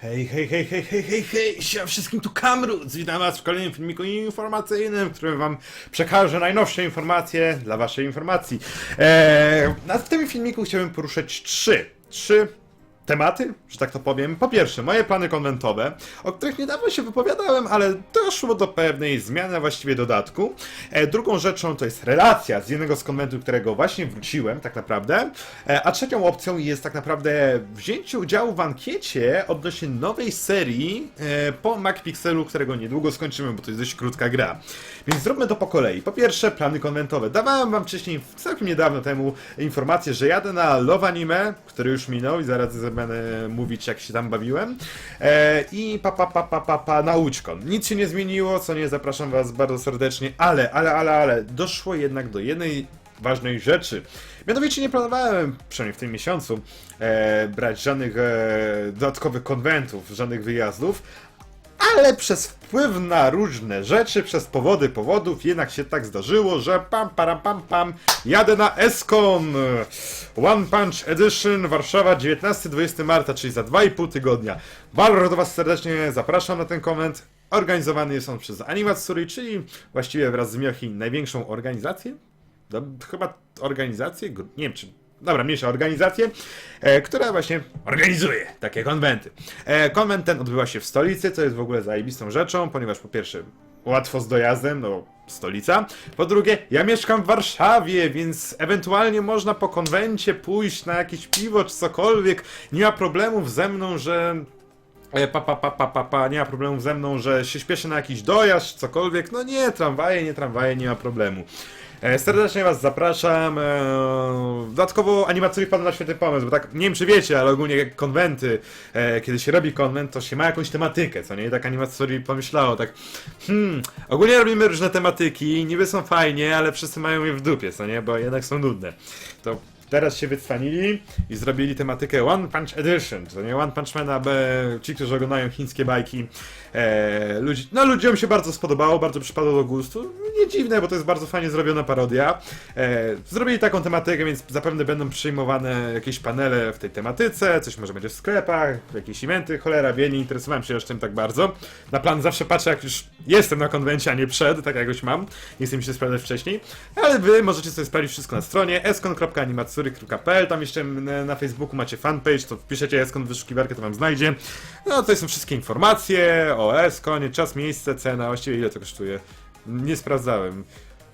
Hej, hej, hej, hej, hej, hej, hej, siema wszystkim tu Kamruz, witam was w kolejnym filmiku informacyjnym, w którym wam przekażę najnowsze informacje dla waszej informacji. Eee, w tym filmiku chciałbym poruszyć trzy, trzy tematy, że tak to powiem. Po pierwsze, moje plany konwentowe, o których niedawno się wypowiadałem, ale doszło do pewnej zmiany, a właściwie dodatku. E, drugą rzeczą to jest relacja z jednego z konwentu, którego właśnie wróciłem, tak naprawdę. E, a trzecią opcją jest tak naprawdę wzięcie udziału w ankiecie odnośnie nowej serii e, po MacPixelu, którego niedługo skończymy, bo to jest dość krótka gra. Więc zróbmy to po kolei. Po pierwsze, plany konwentowe. Dawałem wam wcześniej, całkiem niedawno temu, informację, że jadę na Love Anime, który już minął i zaraz będę mówić, jak się tam bawiłem. E, I pa, pa, pa, pa, pa, pa. Nic się nie zmieniło, co nie, zapraszam was bardzo serdecznie, ale, ale, ale, ale, doszło jednak do jednej ważnej rzeczy. Mianowicie nie planowałem, przynajmniej w tym miesiącu, e, brać żadnych e, dodatkowych konwentów, żadnych wyjazdów, ale przez wpływ na różne rzeczy, przez powody powodów, jednak się tak zdarzyło, że pam, param, pam, pam, jadę na Eskon One Punch Edition Warszawa 19-20 marca, czyli za 2,5 tygodnia. Bardzo was serdecznie zapraszam na ten koment. Organizowany jest on przez Animatsuri, czyli właściwie wraz z Miochi największą organizację chyba organizację, nie wiem czy, dobra, mniejsza organizację, e, która właśnie organizuje takie konwenty. E, konwent ten odbywa się w stolicy, co jest w ogóle zajebistą rzeczą, ponieważ po pierwsze łatwo z dojazdem, no stolica, po drugie ja mieszkam w Warszawie, więc ewentualnie można po konwencie pójść na jakieś piwo czy cokolwiek, nie ma problemów ze mną, że E, Pa, pa, pa, pa, pa, pa, nie ma problemów ze mną, że się śpieszę na jakiś dojazd, cokolwiek. No nie, tramwaje, nie tramwaje, nie ma problemu. E, serdecznie Was zapraszam. E, dodatkowo animacyjnie wpadł na świetny pomysł, bo tak, nie wiem czy wiecie, ale ogólnie jak konwenty, e, kiedy się robi konwent, to się ma jakąś tematykę, co nie? I tak animacyjnie pomyślało, tak, hmm, ogólnie robimy różne tematyki, niby są fajnie, ale wszyscy mają je w dupie, co nie? Bo jednak są nudne. To teraz się wycwanili i zrobili tematykę One Punch Edition, to nie One Punch Mana, bo ci, którzy oglądają chińskie bajki, e, ludzi, no ludziom się bardzo spodobało, bardzo przypadło do gustu, nie dziwne, bo to jest bardzo fajnie zrobiona parodia. E, zrobili taką tematykę, więc zapewne będą przyjmowane jakieś panele w tej tematyce, coś może będzie w sklepach, jakieś eventy, cholera wie, nie interesowałem się już tym tak bardzo. Na plan zawsze patrzę, jak już jestem na konwencie, a nie przed, tak jak już mam, nie chcę mi się sprawdzać wcześniej, ale wy możecie sobie sprawdzić wszystko na stronie eskon.animatsury.pl, tam jeszcze na, Facebooku macie fanpage, to wpiszecie w wyszukiwarkę, to wam znajdzie. No tutaj są wszystkie informacje o eskonie, czas, miejsce, cena, właściwie ile to kosztuje. Nie sprawdzałem.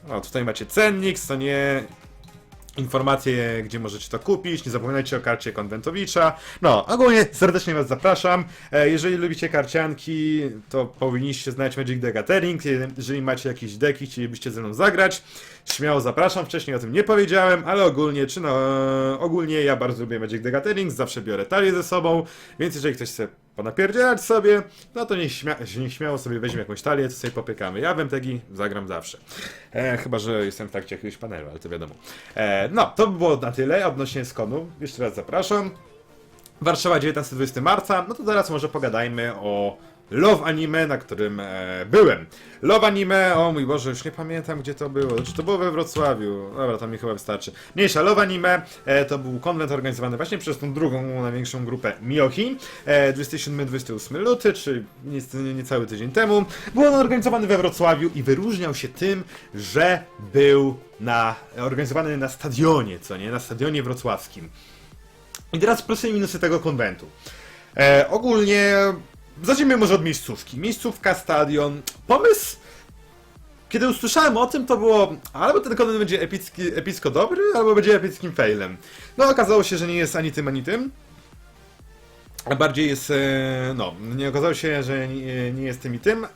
O, tutaj macie cennik, co nie informacje, gdzie możecie to kupić. Nie zapominajcie o karcie konwentowicza. No, ogólnie serdecznie Was zapraszam. E, Jeżeli lubicie karcianki, to powinniście znać Magic The Gathering. Jeżeli macie jakieś deki, chcielibyście ze mną zagrać, śmiało zapraszam. Wcześniej o tym nie powiedziałem, ale ogólnie, czy no, ogólnie ja bardzo lubię Magic The Gathering, zawsze biorę talię ze sobą, więc jeżeli ktoś chce ponapierdzielać sobie, no to niech, śmia sobie weźmie jakąś talię, to sobie popykamy. Ja w MTG zagram zawsze. E, chyba, że jestem w trakcie jakiegoś panelu, ale to wiadomo. E, no, to by było na tyle odnośnie skonu. Jeszcze raz zapraszam. Warszawa 19-20 marca, no to teraz może pogadajmy o Love Anime, na którym e, byłem. Love Anime, o mój Boże, już nie pamiętam gdzie to było. Czy to było we Wrocławiu? Dobra, to mi chyba wystarczy. Mniejsza, Love Anime e, to był konwent organizowany właśnie przez tą drugą, największą grupę Miyohi. E, 27-28 luty, czy nie- niecały tydzień temu. Był on organizowany we Wrocławiu i wyróżniał się tym, że był na, organizowany na stadionie, co nie? Na stadionie wrocławskim. I teraz plusy i minusy tego konwentu. E, ogólnie zacznijmy może od miejscówki. Miejscówka, stadion. Pomysł, kiedy usłyszałem o tym, to było albo ten konwent będzie epicki, epicko dobry, albo będzie epickim failem. No okazało się, że nie jest ani tym, ani tym. A bardziej jest, e, no, nie okazało się, że nie, nie jest tym i tym.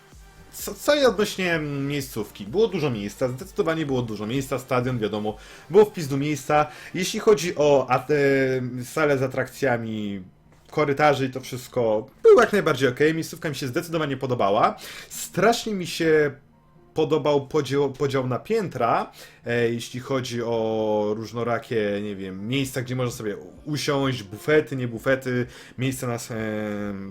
Co, co i odnośnie miejscówki? Było dużo miejsca, zdecydowanie było dużo miejsca, stadion, wiadomo, było w pizdu miejsca. Jeśli chodzi o e, salę z atrakcjami, korytarzy i to wszystko, było jak najbardziej ok. Miejscówka mi się zdecydowanie podobała. Strasznie mi się podobał podział, podział na piętra, e, jeśli chodzi o różnorakie, nie wiem, miejsca, gdzie można sobie usiąść, bufety, nie bufety, miejsca na e,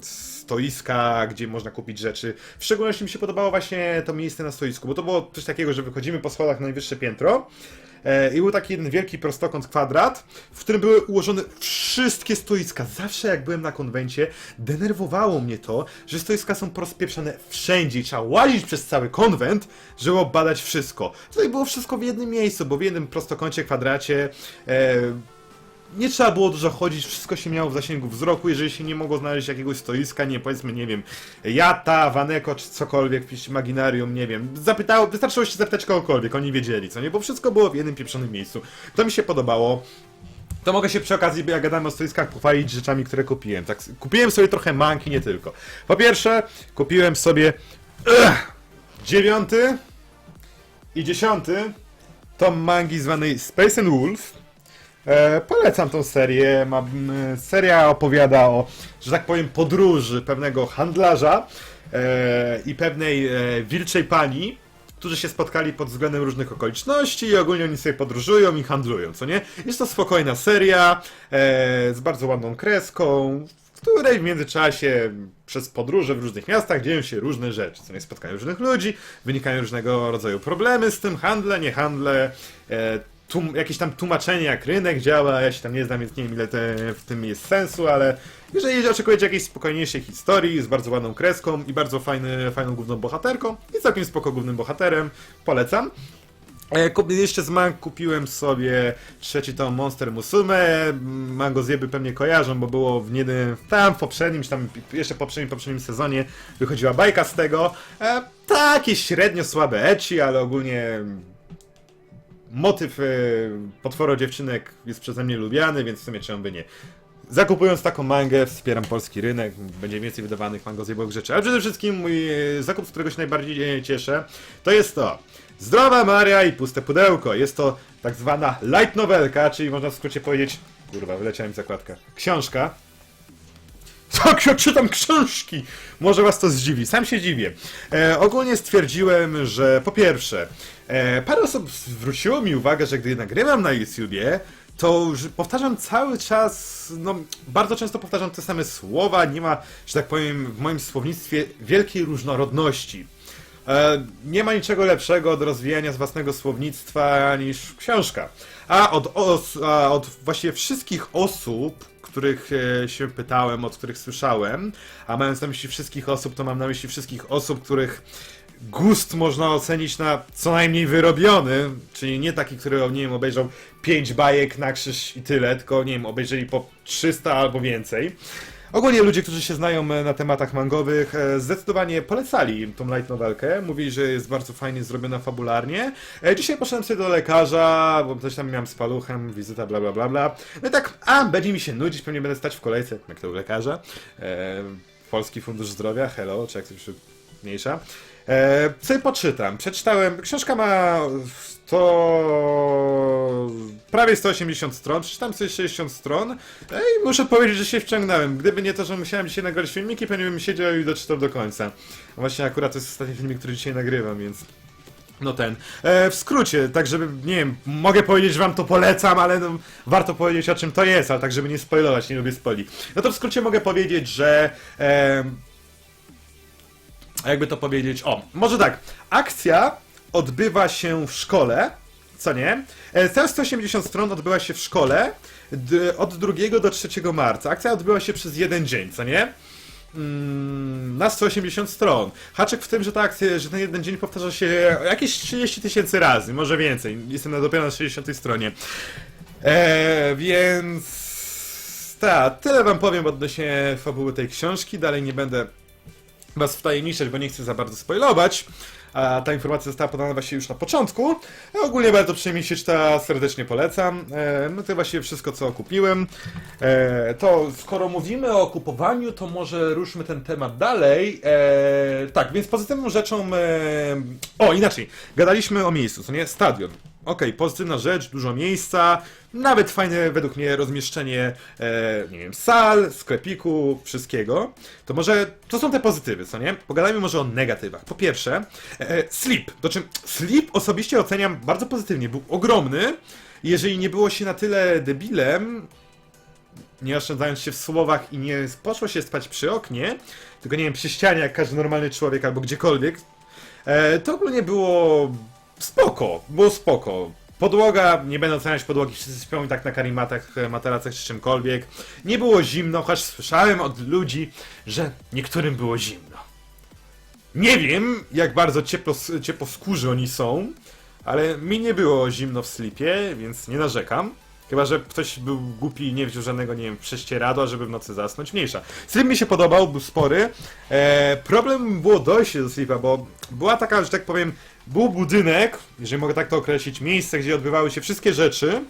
stoiska, gdzie można kupić rzeczy. W szczególności mi się podobało właśnie to miejsce na stoisku, bo to było coś takiego, że wychodzimy po schodach na najwyższe piętro, i był taki jeden wielki prostokąt kwadrat, w którym były ułożone wszystkie stoiska. Zawsze jak byłem na konwencie, denerwowało mnie to, że stoiska są porozpieprzone wszędzie i trzeba łazić przez cały konwent, żeby obadać wszystko. Tutaj było wszystko w jednym miejscu, bo w jednym prostokącie, kwadracie e, nie trzeba było dużo chodzić, wszystko się miało w zasięgu wzroku, jeżeli się nie mogło znaleźć jakiegoś stoiska, nie powiedzmy, nie wiem, Jata, Waneko czy cokolwiek, jakieś Imaginarium, nie wiem, zapytało, wystarczyło się zapytać kogokolwiek, oni wiedzieli, co nie, bo wszystko było w jednym pieprzonym miejscu. To mi się podobało. To mogę się przy okazji, jak gadamy o stoiskach, pochwalić rzeczami, które kupiłem. Tak, kupiłem sobie trochę manki, nie tylko. Po pierwsze, kupiłem sobie ugh, dziewiąty i dziesiąty tom mangi zwanej Space and Wolf. E, polecam tą serię. Ma, seria opowiada o, że tak powiem, podróży pewnego handlarza e, i pewnej e, wilczej pani, którzy się spotkali pod względem różnych okoliczności i ogólnie oni sobie podróżują i handlują, co nie? Jest to spokojna seria z bardzo ładną kreską, w której w międzyczasie przez podróże w różnych miastach dzieją się różne rzeczy, co nie spotkają różnych ludzi, wynikają różnego rodzaju problemy z tym, handle, nie handle, e, tum, jakieś tam tłumaczenie, jak rynek działa, ja się tam nie znam, więc nie wiem ile te, w tym jest sensu, ale jeżeli oczekujecie jakiejś spokojniejszej historii z bardzo ładną kreską i bardzo fajny, fajną główną bohaterką i całkiem spoko głównym bohaterem, polecam. E, kup- Jeszcze z mang kupiłem sobie trzeci tom Monster Musume. Mango zjeby pewnie kojarzą, bo było w jednym, tam w poprzednim, czy tam jeszcze poprzednim, poprzednim sezonie wychodziła bajka z tego. E, takie średnio słabe ecchi, ale ogólnie motyw e, potworo dziewczynek jest przeze mnie lubiany, więc w sumie czemu by nie. Zakupując taką mangę, wspieram polski rynek, będzie więcej wydawanych mangozjebowych rzeczy. Ale przede wszystkim mój e, zakup, z którego się najbardziej e, cieszę, to jest to. Zdrowa Maria i puste pudełko. Jest to tak zwana light novelka, czyli można w skrócie powiedzieć... Kurwa, wyleciałem z zakładka. Książka, tak, ja czytam książki! Może was to zdziwi, sam się dziwię. E, ogólnie stwierdziłem, że po pierwsze, e, parę osób zwróciło mi uwagę, że gdy nagrywam na YouTubie, to powtarzam cały czas, no bardzo często powtarzam te same słowa, nie ma, że tak powiem, w moim słownictwie wielkiej różnorodności. E, nie ma niczego lepszego od rozwijania własnego słownictwa niż książka. A od, os, a od właściwie wszystkich osób, których e, się pytałem, od których słyszałem, a mając na myśli wszystkich osób, to mam na myśli wszystkich osób, których gust można ocenić na co najmniej wyrobiony, czyli nie taki, który, nie wiem, obejrzał 5 bajek na krzyż i tyle, tylko, nie wiem, obejrzeli po 300 albo więcej. Ogólnie ludzie, którzy się znają e, na tematach mangowych, e, zdecydowanie polecali tą light novelkę. Mówili, że jest bardzo fajnie zrobiona fabularnie. E, Dzisiaj poszedłem sobie do lekarza, bo coś tam miałem z paluchem, wizyta, bla bla bla bla. No i tak, a, będzie mi się nudzić, pewnie będę stać w kolejce, jak to u lekarza. Polski Fundusz Zdrowia, hello, czy jak to się mniejsza. E, poczytam. Przeczytałem, książka ma 100... prawie 180 stron, przeczytam sobie 60 stron no i muszę powiedzieć, że się wciągnąłem. Gdyby nie to, że musiałem dzisiaj nagrać filmiki, pewnie bym siedział i doczytał do końca. Właśnie akurat to jest ostatni filmik, który dzisiaj nagrywam, więc... No ten. E, w skrócie, tak żeby, nie wiem, mogę powiedzieć, wam to polecam, ale no, warto powiedzieć o czym to jest, ale tak żeby nie spoilować, nie lubię spoli. No to w skrócie mogę powiedzieć, że... E, jakby to powiedzieć, o, może tak, akcja odbywa się w szkole, co nie? E, Całe 180 stron odbyła się w szkole od 2 do 3 marca. Akcja odbyła się przez jeden dzień, co nie? Mm, na 180 stron. Haczek w tym, że ta akcja, że ten jeden dzień powtarza się jakieś 30 tysięcy razy, może więcej. Jestem na dopiero na 60 stronie. E, więc... Tak, tyle wam powiem odnośnie fabuły tej książki. Dalej nie będę was wtajemniczać, bo nie chcę za bardzo spoilować. A ta informacja została podana właśnie już na początku. Ja ogólnie bardzo przyjemnie się czyta, serdecznie polecam. E, no to właśnie wszystko, co kupiłem. E, to skoro mówimy o kupowaniu, to może ruszmy ten temat dalej. E, tak, więc pozytywną rzeczą... E, o, inaczej. Gadaliśmy o miejscu, co nie? Stadion. Okej, pozytywna rzecz, dużo miejsca, nawet fajne według mnie rozmieszczenie, e, nie wiem, sal, sklepiku, wszystkiego. To może, to są te pozytywy, co nie? Pogadajmy może o negatywach. Po pierwsze, e, sleep. To czym sleep osobiście oceniam bardzo pozytywnie. Był ogromny. Jeżeli nie było się na tyle debilem, nie oszczędzając się w słowach i nie poszło się spać przy oknie, tylko nie wiem, przy ścianie jak każdy normalny człowiek albo gdziekolwiek, e, to ogólnie było spoko, było spoko. Podłoga, nie będę oceniać podłogi, wszyscy śpią i tak na karimatach, materacach czy czymkolwiek. Nie było zimno, chociaż słyszałem od ludzi, że niektórym było zimno. Nie wiem, jak bardzo ciepło, ciepłoskórzy oni są, ale mi nie było zimno w slipie, więc nie narzekam. Chyba, że ktoś był głupi i nie wziął żadnego, nie wiem, prześcieradła, żeby w nocy zasnąć. Mniejsza. Slip mi się podobał, był spory. E, problem było dojście do slipa, bo była taka, że tak powiem, był budynek, jeżeli mogę tak to określić, miejsce, gdzie odbywały się wszystkie rzeczy.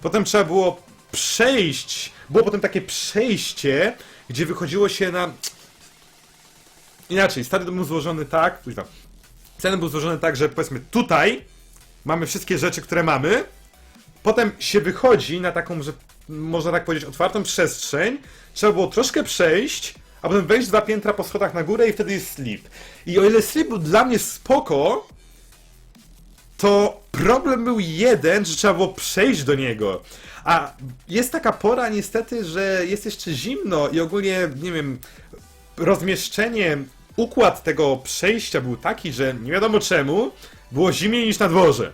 Potem trzeba było przejść, było potem takie przejście, gdzie wychodziło się na... Inaczej, stary dom był złożony tak, kuźwa. Ten był złożony tak, że powiedzmy tutaj mamy wszystkie rzeczy, które mamy, potem się wychodzi na taką, że można tak powiedzieć, otwartą przestrzeń. Trzeba było troszkę przejść, a potem wejść dwa piętra po schodach na górę i wtedy jest slip. I o ile slip był dla mnie spoko, to problem był jeden, że trzeba było przejść do niego. A jest taka pora niestety, że jest jeszcze zimno i ogólnie, nie wiem, rozmieszczenie, układ tego przejścia był taki, że nie wiadomo czemu, było zimniej niż na dworze.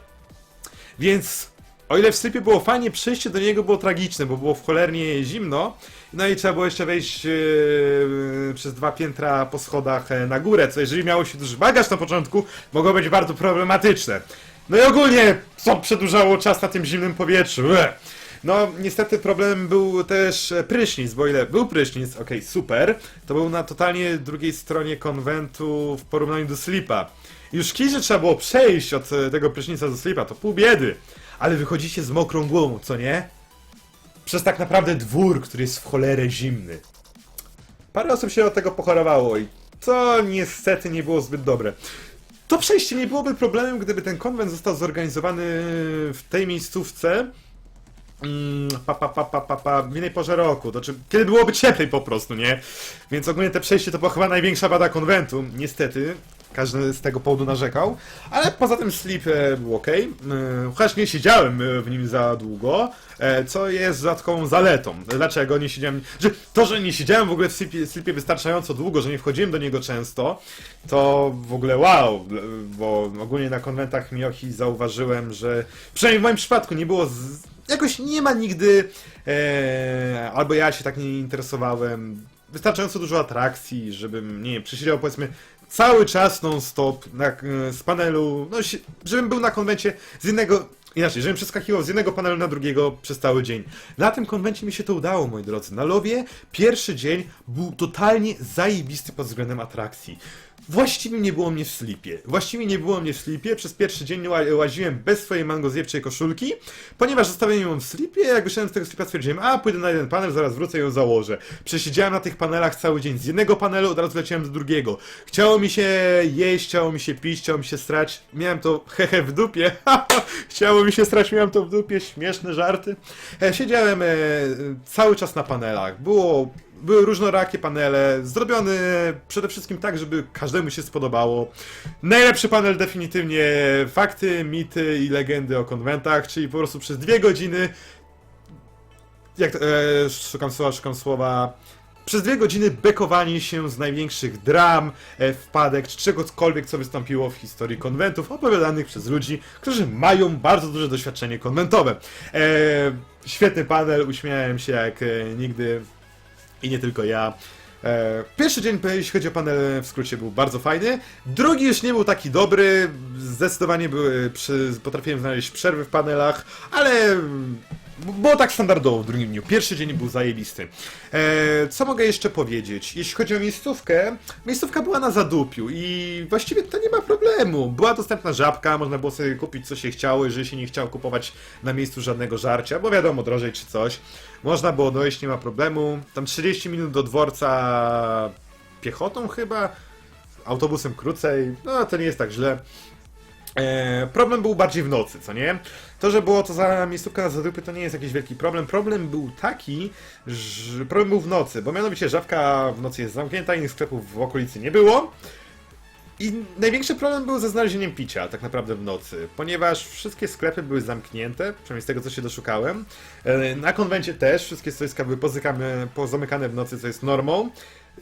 Więc o ile w slipie było fajnie, przejście do niego było tragiczne, bo było w cholernie zimno. No i trzeba było jeszcze wejść yy, przez dwa piętra po schodach e, na górę, co jeżeli miało się duży bagaż na początku, mogło być bardzo problematyczne. No i ogólnie, co przedłużało czas na tym zimnym powietrzu. No, niestety problem był też prysznic, bo ile był prysznic, okej, super, to był na totalnie drugiej stronie konwentu w porównaniu do Slipa. Już kiedy trzeba było przejść od e, tego prysznica do Slipa, to pół biedy, ale wychodzicie z mokrą głową, co nie? Przez tak naprawdę dwór, który jest w cholerę zimny. Parę osób się od tego pochorowało i to niestety nie było zbyt dobre. To przejście nie byłoby problemem, gdyby ten konwent został zorganizowany w tej miejscówce Mm, pa, pa, pa, pa, pa, pa, w innej porze roku, to czy kiedy byłoby cieplej po prostu, nie? Więc ogólnie te przejście to była chyba największa wada konwentu, niestety. Każdy z tego powodu narzekał, ale poza tym sleep e, był ok. Chociaż nie siedziałem e, w nim za długo, e, co jest dodatkową zaletą. Dlaczego nie siedziałem? To, że nie siedziałem w ogóle w sleepie, sleepie wystarczająco długo, że nie wchodziłem do niego często, to w ogóle wow, bo ogólnie na konwentach Miochi zauważyłem, że przynajmniej w moim przypadku nie było z, jakoś nie ma nigdy, e, albo ja się tak nie interesowałem, wystarczająco dużo atrakcji, żebym, nie wiem, przesiedział powiedzmy cały czas non-stop na, e, z panelu, no, żebym był na konwencie z jednego, inaczej, żebym przeskakiwał z jednego panelu na drugiego przez cały dzień. Na tym konwencie mi się to udało, moi drodzy. Na Lowie pierwszy dzień był totalnie zajebisty pod względem atrakcji. Właściwie nie było mnie w slipie. Właściwie nie było mnie w slipie. Przez pierwszy dzień ła- łaziłem bez swojej mangozjewczej koszulki, ponieważ zostawiłem ją w slipie. Jak wyszedłem z tego slipa stwierdziłem, a pójdę na jeden panel, zaraz wrócę i ją założę. Przesiedziałem na tych panelach cały dzień. Z jednego panelu od razu leciałem do drugiego. Chciało mi się jeść, chciało mi się pić, chciało mi się strać. Miałem to hehe w dupie. chciało mi się strać, miałem to w dupie. Śmieszne żarty. E, siedziałem e, cały czas na panelach. Było były różnorakie panele, zrobione przede wszystkim tak, żeby każdemu się spodobało. Najlepszy panel definitywnie fakty, mity i legendy o konwentach, czyli po prostu przez dwie godziny jak e, szukam słowa, szukam słowa przez dwie godziny bekowanie się z największych dram, e, wpadek, czy czegokolwiek, co wystąpiło w historii konwentów, opowiadanych przez ludzi, którzy mają bardzo duże doświadczenie konwentowe. E, świetny panel, uśmiałem się jak e, nigdy i nie tylko ja. E, Pierwszy dzień, jeśli chodzi o panel, w skrócie był bardzo fajny. Drugi już nie był taki dobry. Zdecydowanie były, przy, potrafiłem znaleźć przerwy w panelach, ale było tak standardowo w drugim dniu. Pierwszy dzień był zajebisty. E, co mogę jeszcze powiedzieć? Jeśli chodzi o miejscówkę, miejscówka była na zadupiu i właściwie to nie ma problemu. Była dostępna żabka, można było sobie kupić co się chciało, jeżeli się nie chciało kupować na miejscu żadnego żarcia, bo wiadomo, drożej czy coś. Można było dojść, nie ma problemu. Tam 30 minut do dworca piechotą chyba, autobusem krócej, no to nie jest tak źle. E, problem był bardziej w nocy, co nie? To, że było to za miejscówka na zadupy, to nie jest jakiś wielki problem. Problem był taki, że problem był w nocy, bo mianowicie żabka w nocy jest zamknięta, innych sklepów w okolicy nie było. I największy problem był ze znalezieniem picia, tak naprawdę w nocy, ponieważ wszystkie sklepy były zamknięte, przynajmniej z tego co się doszukałem. E, Na konwencie też wszystkie stoiska były pozamykane w nocy, co jest normą.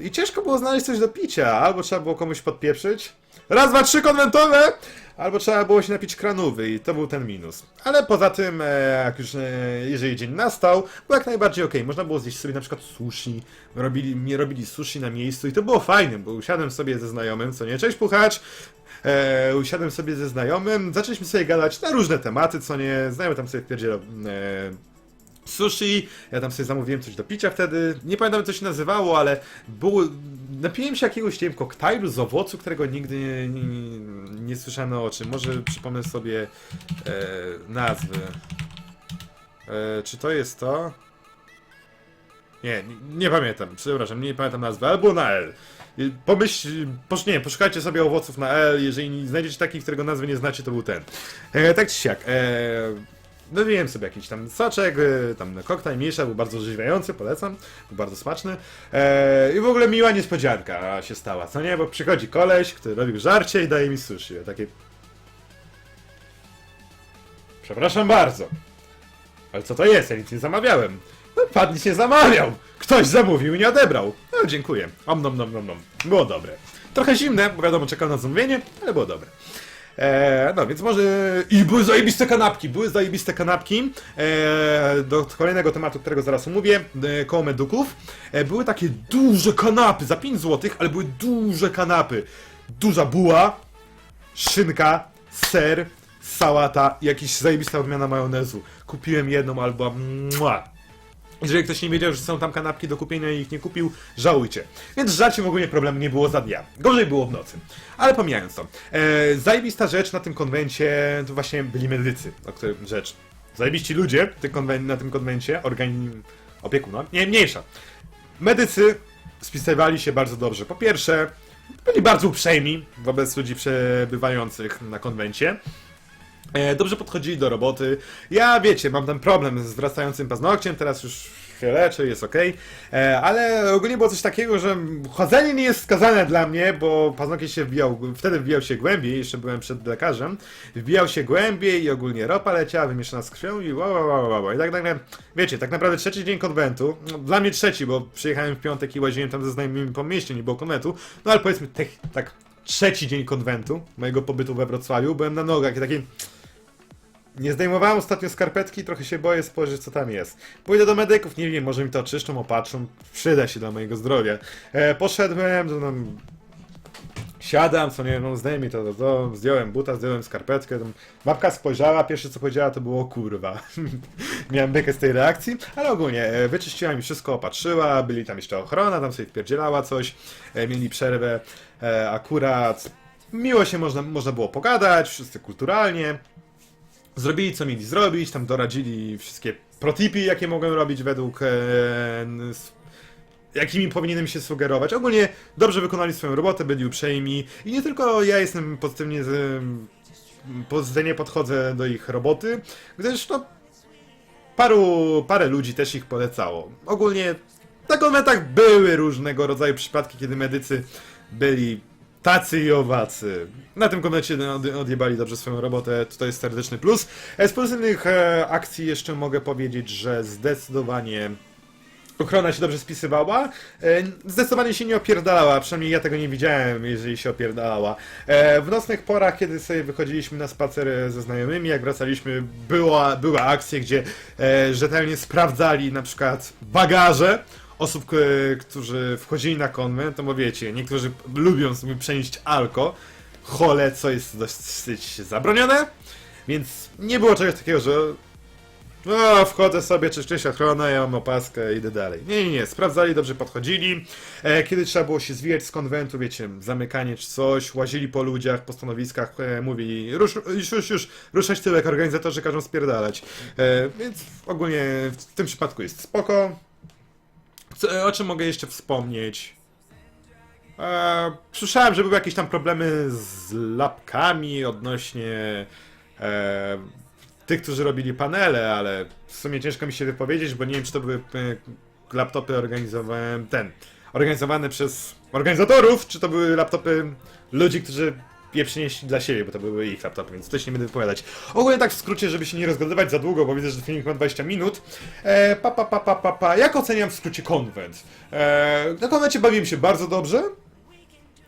I ciężko było znaleźć coś do picia, albo trzeba było komuś podpieprzyć. Raz, dwa, trzy konwentowe! Albo trzeba było się napić kranówy i to był ten minus. Ale poza tym, e, jak już, e, jeżeli dzień nastał, było jak najbardziej okej. Można było zjeść sobie na przykład sushi. Robili, mnie robili sushi na miejscu i to było fajne, bo usiadłem sobie ze znajomym, co nie, cześć puchacz! E, usiadłem sobie ze znajomym, zaczęliśmy sobie gadać na różne tematy, co nie, znajomy tam sobie wpierdzielał e, sushi, ja tam sobie zamówiłem coś do picia wtedy, nie pamiętam to się nazywało, ale było, napiłem się jakiegoś, nie wiem, koktajlu z owocu, którego nigdy nie, nie, nie słyszałem na oczy, może przypomnę sobie e, nazwy. E, czy to jest to? Nie, nie, nie pamiętam, przepraszam, nie pamiętam nazwy, ale było na L. Pomyśl, posz, nie, poszukajcie sobie owoców na L, jeżeli znajdziecie taki, którego nazwy nie znacie, to był ten. E, tak czy siak, e, Wywiłem sobie jakiś tam soczek, e, tam koktajl mniejsza, był bardzo orzeźwiający, polecam, był bardzo smaczny. E, I w ogóle miła niespodzianka się stała, co nie? Bo przychodzi koleś, który robił żarcie i daje mi sushi. Takie... Przepraszam bardzo. Ale co to jest? Ja nic nie zamawiałem. No, pan nic nie zamawiał. Ktoś zamówił i nie odebrał. No, dziękuję. Om nom nom nom nom. Było dobre. Trochę zimne, bo wiadomo, czekał na zamówienie, ale było dobre. E, no więc może. I były zajebiste kanapki, były zajebiste kanapki. E, do kolejnego tematu, którego zaraz omówię, e, koło meduków. E, były takie duże kanapy za 5 zł, ale były duże kanapy. Duża buła, szynka, ser, sałata jakaś zajebista odmiana majonezu. Kupiłem jedną albo. Mua. Jeżeli ktoś nie wiedział, że są tam kanapki do kupienia i ich nie kupił, żałujcie. Więc z żarciem ogólnie problemu nie było za dnia. Gorzej było w nocy. Ale pomijając to. E, zajebista rzecz na tym konwencie to właśnie byli medycy, o którym rzecz. Zajebiści ludzie na tym konwencie, organi... opiekuna, nie, mniejsza. Medycy spisywali się bardzo dobrze. Po pierwsze, byli bardzo uprzejmi wobec ludzi przebywających na konwencie. E, Dobrze podchodzili do roboty. Ja wiecie, mam ten problem z wrastającym paznokciem, teraz już się leczę, jest ok. Ale ogólnie było coś takiego, że chodzenie nie jest wskazane dla mnie, bo paznokieć się wbijał, wtedy wbijał się głębiej, jeszcze byłem przed lekarzem. Wbijał się głębiej i ogólnie ropa leciała, wymieszana z krwią i wow, wow, wow, wow. I tak nagle, wiecie, tak naprawdę trzeci dzień konwentu, no, dla mnie trzeci, bo przyjechałem w piątek i łaziłem tam ze znajomymi po mieście, nie było konwentu, no ale powiedzmy tak trzeci dzień konwentu, mojego pobytu we Wrocławiu, byłem na nogach i taki... Nie zdejmowałem ostatnio skarpetki, trochę się boję spojrzeć co tam jest. Pójdę do medyków, nie wiem, może mi to oczyszczą, opatrzą, przyda się dla mojego zdrowia. E, poszedłem, to siadam, co nie no zdejmij to, to, to, zdjąłem buta, zdjąłem skarpetkę, tam babka spojrzała, pierwsze co powiedziała to było kurwa. Miałem bekę z tej reakcji, ale ogólnie e, wyczyściła mi wszystko, opatrzyła, byli tam jeszcze ochrona, tam sobie wpierdzielała coś, e, mieli przerwę, e, akurat miło się można, można było pogadać, wszyscy kulturalnie, zrobili co mieli zrobić, tam doradzili wszystkie protipi, jakie mogłem robić według e, s- jakimi powinienem się sugerować. Ogólnie dobrze wykonali swoją robotę, byli uprzejmi i nie tylko ja jestem pozytywnie z, pozytywnie podchodzę do ich roboty, gdyż no paru, parę ludzi też ich polecało. Ogólnie na konwentach były różnego rodzaju przypadki, kiedy medycy byli tacy i owacy. Na tym konwencie od- odjebali dobrze swoją robotę, to jest serdeczny plus. E, Z pozytywnych e, akcji jeszcze mogę powiedzieć, że zdecydowanie ochrona się dobrze spisywała. E, Zdecydowanie się nie opierdalała, przynajmniej ja tego nie widziałem, jeżeli się opierdalała. W nocnych porach, kiedy sobie wychodziliśmy na spacer ze znajomymi, jak wracaliśmy, była, były akcje, gdzie rzetelnie sprawdzali na przykład bagaże osób, k- którzy wchodzili na konwent, to bo wiecie, niektórzy lubią sobie przenieść alko, chole, co jest dosyć zabronione, więc nie było czegoś takiego, że no, wchodzę sobie, czyszczę się ochronę, ja mam opaskę, idę dalej. Nie, nie, nie, sprawdzali, dobrze podchodzili. E, kiedy trzeba było się zwijać z konwentu, wiecie, zamykanie czy coś, łazili po ludziach, po stanowiskach, e, mówili, rusz, już, już, już, ruszać tyłek, organizatorzy każą spierdalać. E, więc ogólnie w tym przypadku jest spoko. Co, o czym mogę jeszcze wspomnieć? E, słyszałem, że były jakieś tam problemy z lapkami odnośnie e, tych, którzy robili panele, ale w sumie ciężko mi się wypowiedzieć, bo nie wiem, czy to były e, laptopy organizowałem ten, organizowane przez organizatorów, czy to były laptopy ludzi, którzy je przynieść dla siebie, bo to były ich laptopy, więc też nie będę wypowiadać. Ogólnie tak w skrócie, żeby się nie rozgadywać za długo, bo widzę, że filmik ma 20 minut. E, pa, pa, pa, pa, pa, pa. Jak oceniam w skrócie konwent? E, na konwencie bawiłem się bardzo dobrze.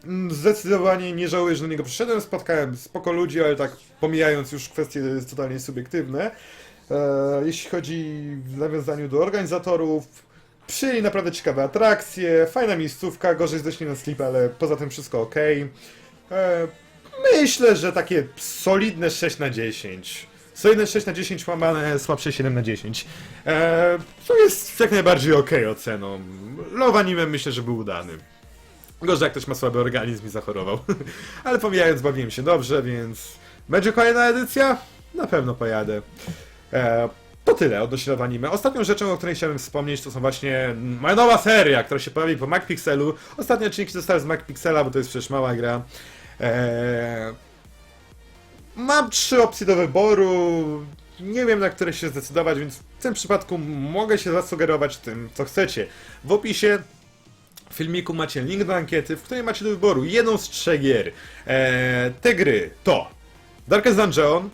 Mm, Zdecydowanie nie żałuję, że do niego przyszedłem. Spotkałem spoko ludzi, ale tak pomijając już kwestie totalnie subiektywne. E, jeśli chodzi w nawiązaniu do organizatorów, przyjęli naprawdę ciekawe atrakcje, fajna miejscówka, gorzej zeszli na slip, ale poza tym wszystko ok. E, myślę, że takie solidne 6 na 10. Solidne 6 na 10 łamane słabsze 7 na 10. E, to jest jak najbardziej ok oceną. Love anime myślę, że był udany. Gorzej jak ktoś ma słaby organizm i zachorował. Ale pomijając, bawiłem się dobrze, więc... Będzie kolejna edycja? Na pewno pojadę. E, to tyle odnośnie do anime. Ostatnią rzeczą, o której chciałem wspomnieć, to są właśnie moja nowa seria, która się pojawi po MacPixelu. Ostatnie odcinki zostały z MacPixela, bo to jest przecież mała gra. E, mam trzy opcje do wyboru. Nie wiem, na które się zdecydować, więc w tym przypadku mogę się zasugerować tym, co chcecie. W opisie filmiku macie link do ankiety, w której macie do wyboru jedną z trzech gier. Eee, te gry to Darkest Dungeon,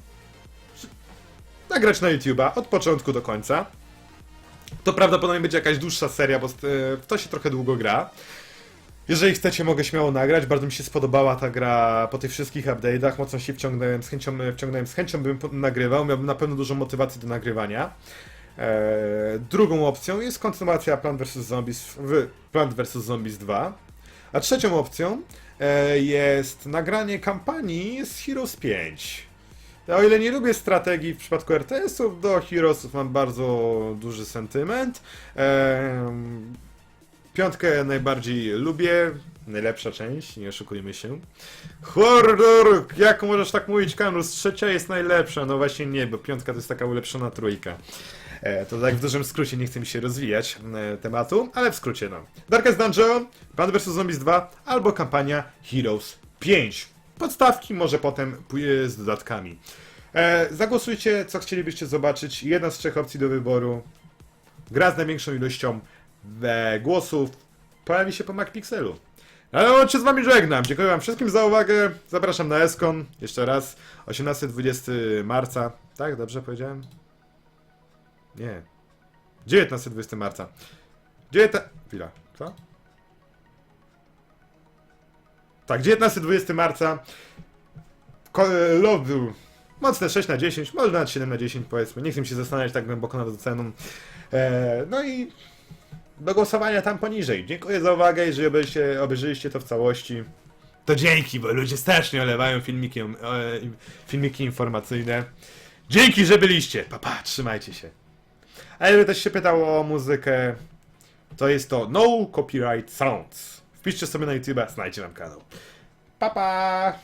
nagrać na YouTube'a od początku do końca. To prawdopodobnie będzie jakaś dłuższa seria, bo e, to się trochę długo gra. Jeżeli chcecie, mogę śmiało nagrać. Bardzo mi się spodobała ta gra po tych wszystkich update'ach. Mocno się wciągnąłem, z chęcią, wciągnąłem, z chęcią bym nagrywał. Miałbym na pewno dużą motywację do nagrywania. Eee, drugą opcją jest kontynuacja Plant vs. Zombies w Plant vs. Zombies 2. A trzecią opcją e, jest nagranie kampanii z Heroes 5. O ile nie lubię strategii w przypadku RTS-ów, do Heroesów mam bardzo duży sentyment. Em, piątkę najbardziej lubię. Najlepsza część, nie oszukujmy się. Horror! Jak możesz tak mówić, Kamrus? Trzecia jest najlepsza. No właśnie nie, bo piątka to jest taka ulepszona trójka. E, to tak w dużym skrócie, nie chce mi się rozwijać e, tematu, ale w skrócie no. Darkest Dungeon, Plant vs. Zombies 2 albo kampania Heroes 5. Podstawki może potem z dodatkami. E, zagłosujcie, co chcielibyście zobaczyć. Jedna z trzech opcji do wyboru. Gra z największą ilością głosów pojawi się po MacPixelu. Ale on się z wami żegnam. Dziękuję wam wszystkim za uwagę. Zapraszam na Eskon. Jeszcze raz. 18-20 marca. Tak, dobrze powiedziałem? Nie. 19-20 marca. 19... Chwila. Co? Tak, 19-20 marca. Love był mocne 6 na 10, może nawet 7 na 10 powiedzmy. Nie chcę się zastanawiać tak głęboko nad oceną. E, no i do głosowania tam poniżej. Dziękuję za uwagę, jeżeli obejrzyliście to w całości. To dzięki, bo ludzie strasznie olewają filmiki, e, filmiki informacyjne. Dzięki, że byliście. Papa, pa, trzymajcie się. A jakby ktoś się pytał o muzykę, to jest to No Copyright Sounds. Wpiszcie sobie na YouTube, znajdźcie nam kanał. Pa, pa!